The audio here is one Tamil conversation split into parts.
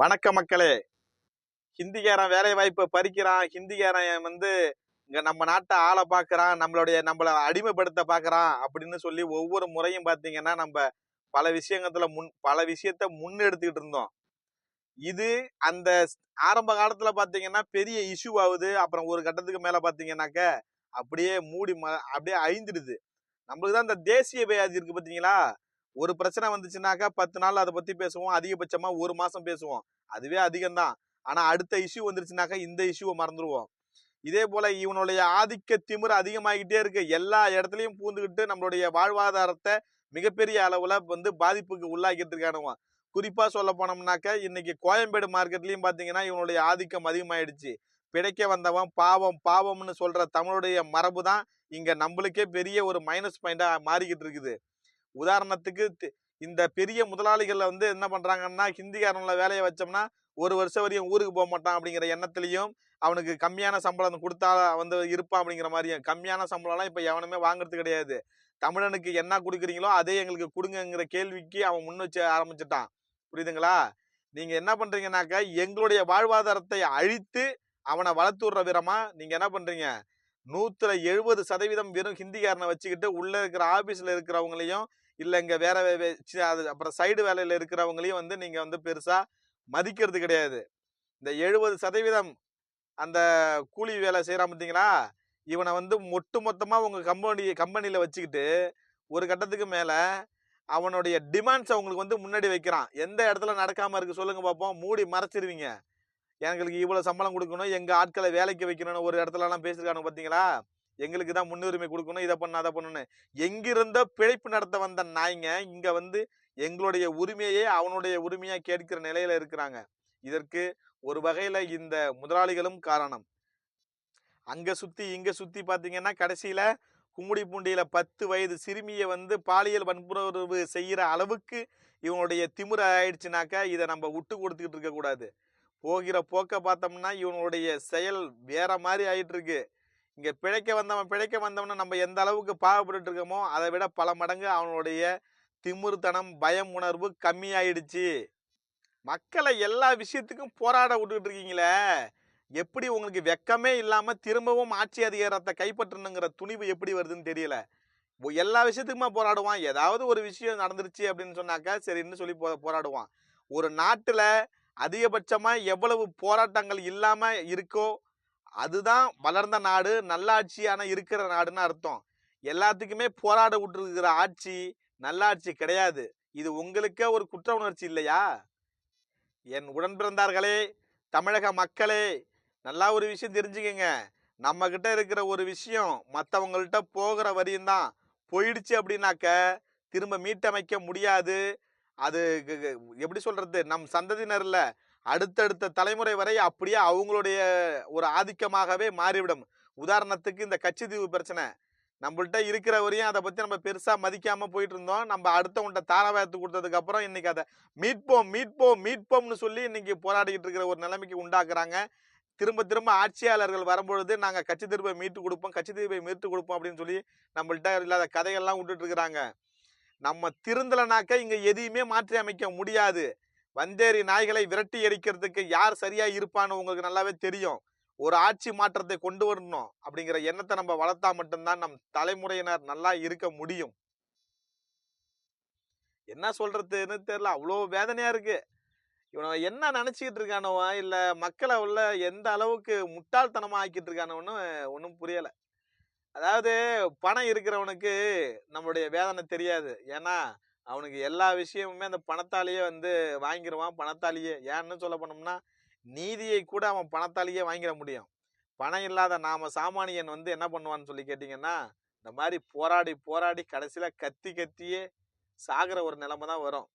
வணக்க மக்களே. ஹிந்திக்காரன் வேலை வாய்ப்பை பறிக்கிறான். ஹிந்திக்காரன் வந்து இங்க நம்ம நாட்டை ஆளை பார்க்குறான். நம்மளுடைய நம்மளை அடிமைப்படுத்த பார்க்குறான் அப்படின்னு சொல்லி ஒவ்வொரு முறையும் பார்த்தீங்கன்னா நம்ம பல விஷயங்கத்துல முன் பல விஷயத்த முன்னெடுத்துக்கிட்டு இருந்தோம். இது அந்த ஆரம்ப காலத்துல பாத்தீங்கன்னா பெரிய இஷ்யூ ஆகுது. அப்புறம் ஒரு கட்டத்துக்கு மேல பாத்தீங்கன்னாக்க அப்படியே மூடி ம- அப்படியே அழிந்துடுது நம்மளுக்கு தான் இந்த தேசிய வியாதி இருக்கு பாத்தீங்களா ஒரு பிரச்சனை வந்துச்சுனாக்கா பத்து நாள் அதை பத்தி பேசுவோம். அதிகபட்சமா ஒரு மாசம் பேசுவோம். அதுவே அதிகம்தான். ஆனா அடுத்த இஷ்யூ வந்துருச்சுனாக்கா இந்த இஷ்யூவை மறந்துடுவோம் இதே போல இவனுடைய ஆதிக்க திமிர் அதிகமாகிட்டே இருக்கு. எல்லா இடத்துலையும் பூந்துக்கிட்டு நம்மளுடைய வாழ்வாதாரத்தை மிகப்பெரிய அளவுல வந்து பாதிப்புக்கு உள்ளாக்கிட்டு இருக்கானுவன். குறிப்பா சொல்ல போனோம்னாக்க இன்னைக்கு கோயம்பேடு மார்க்கெட்லயும் பாத்தீங்கன்னா இவனுடைய ஆதிக்கம் அதிகமாயிடுச்சு. பிழைக்க வந்தவன் பாவம் பாவம்னு சொல்ற தமிழுடைய மரபு தான் இங்க நம்மளுக்கே பெரிய ஒரு மைனஸ் பாயிண்டா மாறிக்கிட்டு இருக்குது. உதாரணத்துக்கு இந்த பெரிய முதலாளிகளில் வந்து என்ன பண்ணுறாங்கன்னா ஹிந்திக்காரன்ல வேலையை வச்சோம்னா ஒரு வருஷம் வரையும் ஊருக்கு போக மாட்டான் அப்படிங்கிற எண்ணத்துலயும் அவனுக்கு கம்மியான சம்பளம் கொடுத்தா வந்து இருப்பான் அப்படிங்கிற மாதிரியும் கம்மியான சம்பளம்லாம் இப்போ எவனுமே வாங்குறது கிடையாது. தமிழனுக்கு என்ன கொடுக்குறீங்களோ அதே எங்களுக்கு கொடுங்கங்கிற கேள்விக்கு அவன் முன் வச்சு ஆரம்பிச்சிட்டான். புரியுதுங்களா? நீங்கள் என்ன பண்ணுறீங்கனாக்க எங்களுடைய வாழ்வாதாரத்தை அழித்து அவனை வளர்த்து விடுற விதமாக நீங்கள் என்ன பண்ணுறீங்க நூற்றில் எழுபது சதவீதம் வெறும் ஹிந்திக்காரனை வச்சுக்கிட்டு உள்ளே இருக்கிற ஆஃபீஸில் இருக்கிறவங்களையும் இல்லை இங்கே வேற அது அப்புறம் சைடு வேலையில் இருக்கிறவங்களையும் வந்து நீங்கள் வந்து பெருசாக மதிக்கிறது கிடையாது. இந்த எழுபது சதவீதம் அந்த கூலி வேலை செய்கிறான் பார்த்தீங்களா இவனை வந்து ஒட்டு மொத்தமாக உங்கள் கம்பெனி கம்பெனியில் வச்சுக்கிட்டு ஒரு கட்டத்துக்கு மேலே அவனுடைய டிமாண்ட்ஸ் அவங்களுக்கு வந்து முன்னாடி வைக்கிறான். எந்த இடத்துல நடக்காமல் இருக்குது சொல்லுங்கள் பார்ப்போம் மூடி மறைச்சிருவீங்க. எங்களுக்கு இவ்வளோ சம்பளம் கொடுக்கணும். எங்கள் ஆட்களை வேலைக்கு வைக்கணும்னு ஒரு இடத்துலலாம் பேசியிருக்கானு பார்த்தீங்களா எங்களுக்கு தான் முன்னுரிமை கொடுக்கணும் இதை பண்ணு அதை பண்ணணும் எங்கிருந்தோ பிழைப்பு நடத்த வந்த நாய்ங்க இங்க வந்து எங்களுடைய உரிமையே அவனுடைய உரிமையா கேட்கிற நிலையில இருக்கிறாங்க. இதற்கு ஒரு வகையில இந்த முதலாளிகளும் காரணம். அங்க சுத்தி இங்க சுத்தி பாத்தீங்கன்னா கடைசியில கும்முடி பூண்டியில பத்து வயது சிறுமியை வந்து பாலியல் வன்புணர்வு செய்யற அளவுக்கு இவனுடைய திமிர ஆயிடுச்சுனாக்கா இதை நம்ம விட்டு கொடுத்துக்கிட்டு இருக்கக்கூடாது போகிற போக்க பார்த்தோம்னா இவனுடைய செயல் வேற மாதிரி ஆயிட்டு இருக்கு இங்கே பிழைக்க வந்தவன் பிழைக்க வந்தவன நம்ம எந்த அளவுக்கு பாவப்பட்டு இருக்கோமோ அதை விட பல மடங்கு அவனுடைய திமிருத்தனம் பயம் உணர்வு கம்மியாயிடுச்சு. மக்களை எல்லா விஷயத்துக்கும் போராட விட்டுக்கிட்டு இருக்கீங்களே? எப்படி உங்களுக்கு வெக்கமே இல்லாமல் திரும்பவும் ஆட்சி அதிகாரத்தை கைப்பற்றணுங்கிற துணிவு எப்படி வருதுன்னு தெரியல. எல்லா விஷயத்துக்குமா போராடுவான். ஏதாவது ஒரு விஷயம் நடந்துருச்சு அப்படின்னு சொன்னாக்கா சரின்னு சொல்லி போ போராடுவான். ஒரு நாட்டில் அதிகபட்சமாக எவ்வளவு போராட்டங்கள் இல்லாமல் இருக்கோ அதுதான் வளர்ந்த நாடு நல்லாட்சியான இருக்கிற நாடுன்னு அர்த்தம். எல்லாத்துக்குமே போராட விட்டுருக்கிற ஆட்சி நல்லாட்சி கிடையாது. இது உங்களுக்கே ஒரு குற்ற உணர்ச்சி இல்லையா? என் உடன் பிறந்தார்களே தமிழக மக்களே நல்லா ஒரு விஷயம் தெரிஞ்சுக்கங்க. நம்ம கிட்ட இருக்கிற ஒரு விஷயம் மற்றவங்கள்ட்ட போகிற வரியும் தான். போயிடுச்சு அப்படின்னாக்க திரும்ப மீட்டமைக்க முடியாது. அது எப்படி சொல்றது? நம் சந்ததியினர்ல அடுத்தடுத்த தலைமுறை வரை அப்படியே அவங்களுடைய ஒரு ஆதிக்கமாகவே மாறிவிடும். உதாரணத்துக்கு இந்த கட்சி தீவு பிரச்சனை. நம்மள்ட்ட இருக்கிற வரையும் அதை பற்றி நம்ம பெருசாக மதிக்காமல் போயிட்டு இருந்தோம் நம்ம அடுத்தவன்ட்ட தாராபாயத்து கொடுத்ததுக்கப்புறம் இன்றைக்கி அதை மீட்போம் மீட்போம் மீட்போம்னு சொல்லி இன்றைக்கி போராடிக்கிட்டு இருக்கிற ஒரு நிலைமைக்கு உண்டாக்குறாங்க. திரும்ப திரும்ப ஆட்சியாளர்கள் வரும்பொழுது நாங்கள் கட்சி தீர்ப்பை மீட்டு கொடுப்போம் கட்சி தீர்ப்பை மீட்டு கொடுப்போம் அப்படின்னு சொல்லி நம்மள்ட்ட இல்லாத கதைகள்லாம் விட்டுட்டு இருக்கிறாங்க. நம்ம திருந்தலனாக்க இங்கே எதையுமே மாற்றி அமைக்க முடியாது. வந்தேரி நாய்களை விரட்டி அடிக்கிறதுக்கு யார் சரியா இருப்பான்னு உங்களுக்கு நல்லாவே தெரியும். ஒரு ஆட்சி மாற்றத்தை கொண்டு வரணும் அப்படிங்கிற எண்ணத்தை நம்ம வளர்த்தா மட்டும்தான் நம் தலைமுறையினர் நல்லா இருக்க முடியும். என்ன சொல்றதுன்னு தெரியல. அவ்வளோ வேதனையா இருக்கு. இவனை என்ன நினைச்சுக்கிட்டு இருக்கானவா இல்ல மக்களை உள்ள எந்த அளவுக்கு முட்டாள்தனமா ஆக்கிட்டு இருக்கானவன்னு ஒன்றும் புரியல. அதாவது பணம் இருக்கிறவனுக்கு நம்மளுடைய வேதனை தெரியாது. ஏன்னா அவனுக்கு எல்லா விஷயமுமே அந்த பணத்தாலேயே வந்து வாங்கிடுவான் பணத்தாலேயே. ஏன்னு சொல்ல போனோம்னா நீதியை கூட அவன் பணத்தாலேயே வாங்கிட முடியும். பணம் இல்லாத நாம சாமானியன் வந்து என்ன பண்ணுவான்னு சொல்லி கேட்டிங்கன்னா இந்த மாதிரி போராடி போராடி கடைசியில் கத்தி கத்தியே சாகிற ஒரு நிலைமை தான் வரும்.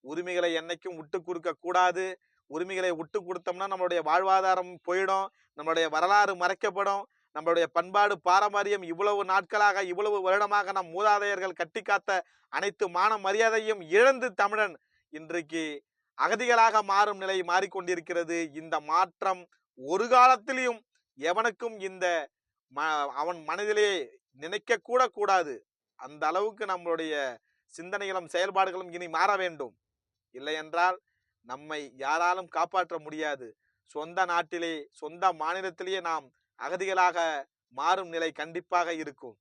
உரிமைகளை என்னைக்கும் விட்டு கொடுக்க கூடாது. உரிமைகளை விட்டு கொடுத்தோம்னா நம்மளுடைய வாழ்வாதாரம் போயிடும். நம்மளுடைய வரலாறு மறைக்கப்படும். நம்மளுடைய பண்பாடு பாரம்பரியம் இவ்வளவு நாட்களாக இவ்வளவு வருடமாக நம் மூதாதையர்கள் கட்டி காத்த அனைத்து மான மரியாதையும் இழந்து தமிழன் இன்றைக்கு அகதிகளாக மாறும் நிலை மாறிக்கொண்டிருக்கிறது. இந்த மாற்றம் ஒரு காலத்திலையும் எவனுக்கும் இந்த ம- அவன் மனதிலே நினைக்க கூட கூடாது. அந்த அளவுக்கு நம்மளுடைய சிந்தனைகளும் செயல்பாடுகளும் இனி மாற வேண்டும். இல்லை என்றால் நம்மை யாராலும் காப்பாற்ற முடியாது. சொந்த நாட்டிலே சொந்த மாநிலத்திலேயே நாம் அகதிகளாக மாறும் நிலை கண்டிப்பாக இருக்கும்.